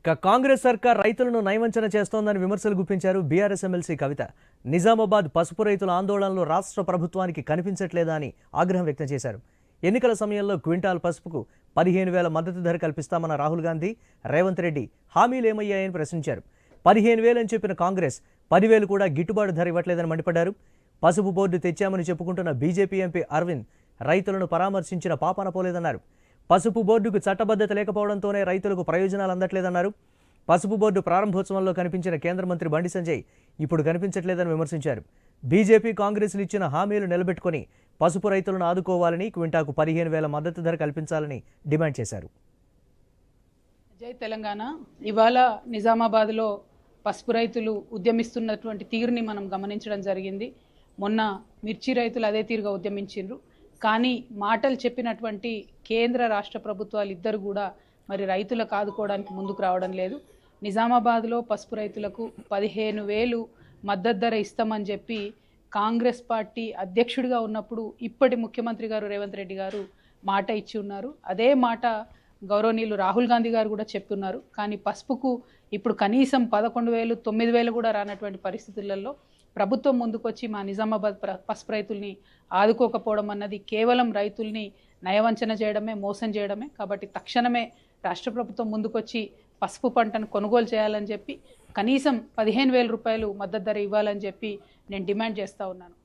ఇక కాంగ్రెస్ సర్కార్ రైతులను నయవంచన చేస్తోందని విమర్శలు గుప్పించారు బీఆర్ఎస్ ఎమ్మెల్సీ కవిత. నిజామాబాద్ పసుపు రైతుల ఆందోళనలు రాష్ట్ర ప్రభుత్వానికి కనిపించట్లేదా అని ఆగ్రహం వ్యక్తం చేశారు. ఎన్నికల సమయంలో క్వింటాల్ పసుపుకు పదిహేను వేల మద్దతు ధర కల్పిస్తామన్న రాహుల్ గాంధీ రేవంత్ రెడ్డి హామీలు ఏమయ్యాయని ప్రశ్నించారు. పదిహేను వేలని చెప్పిన కాంగ్రెస్ పదివేలు కూడా గిట్టుబాటు ధర ఇవ్వట్లేదని మండిపడ్డారు. పసుపు బోర్డు తెచ్చామని చెప్పుకుంటున్న బీజేపీ ఎంపీ అరవింద్ రైతులను పరామర్శించిన పాపాన పోలేదన్నారు. పసుపు బోర్డుకు చట్టబద్ధత లేకపోవడంతోనే రైతులకు ప్రయోజనాలు అందట్లేదన్నారు. పసుపు బోర్డు ప్రారంభోత్సవంలో కనిపించిన కేంద్ర మంత్రి బండి సంజయ్ ఇప్పుడు కనిపించట్లేదని విమర్శించారు. బీజేపీ కాంగ్రెస్లు ఇచ్చిన హామీలు నిలబెట్టుకుని పసుపు రైతులను ఆదుకోవాలని క్వింటాకు పదిహేను వేల మద్దతు ధర కల్పించాలని డిమాండ్ చేశారు. జై తెలంగాణ. ఇవాళ నిజామాబాద్లో పసుపు రైతులు ఉద్యమిస్తున్నటువంటి తీరుని మనం గమనించడం జరిగింది. మొన్న మిర్చి రైతులు అదే తీరుగా ఉద్యమించిండ్రు. కానీ మాటలు చెప్పినటువంటి కేంద్ర రాష్ట్ర ప్రభుత్వాలు ఇద్దరు కూడా మరి రైతులకు ఆదుకోవడానికి ముందుకు రావడం లేదు. నిజామాబాద్లో పసుపు రైతులకు పదిహేను వేలు మద్దతు ధర ఇస్తామని చెప్పి కాంగ్రెస్ పార్టీ అధ్యక్షుడిగా ఉన్నప్పుడు ఇప్పటి ముఖ్యమంత్రి గారు రేవంత్ రెడ్డి గారు మాట ఇచ్చి ఉన్నారు. అదే మాట గౌరవనీయులు రాహుల్ గాంధీ గారు కూడా చెప్తున్నారు. కానీ పసుపుకు ఇప్పుడు కనీసం పదకొండు వేలు తొమ్మిది వేలు కూడా రానటువంటి పరిస్థితులలో ప్రభుత్వం ముందుకొచ్చి మా నిజామాబాద్ ప్ర- పసుపు రైతుల్ని ఆదుకోకపోవడం అన్నది కేవలం రైతుల్ని నయవంచన చేయడమే మోసం చేయడమే. కాబట్టి తక్షణమే రాష్ట్ర ప్రభుత్వం ముందుకొచ్చి పసుపు పంటను కొనుగోలు చేయాలని చెప్పి కనీసం పదిహేను వేల రూపాయలు మద్దతు ధర ఇవ్వాలని చెప్పి నేను డిమాండ్ చేస్తూ ఉన్నాను.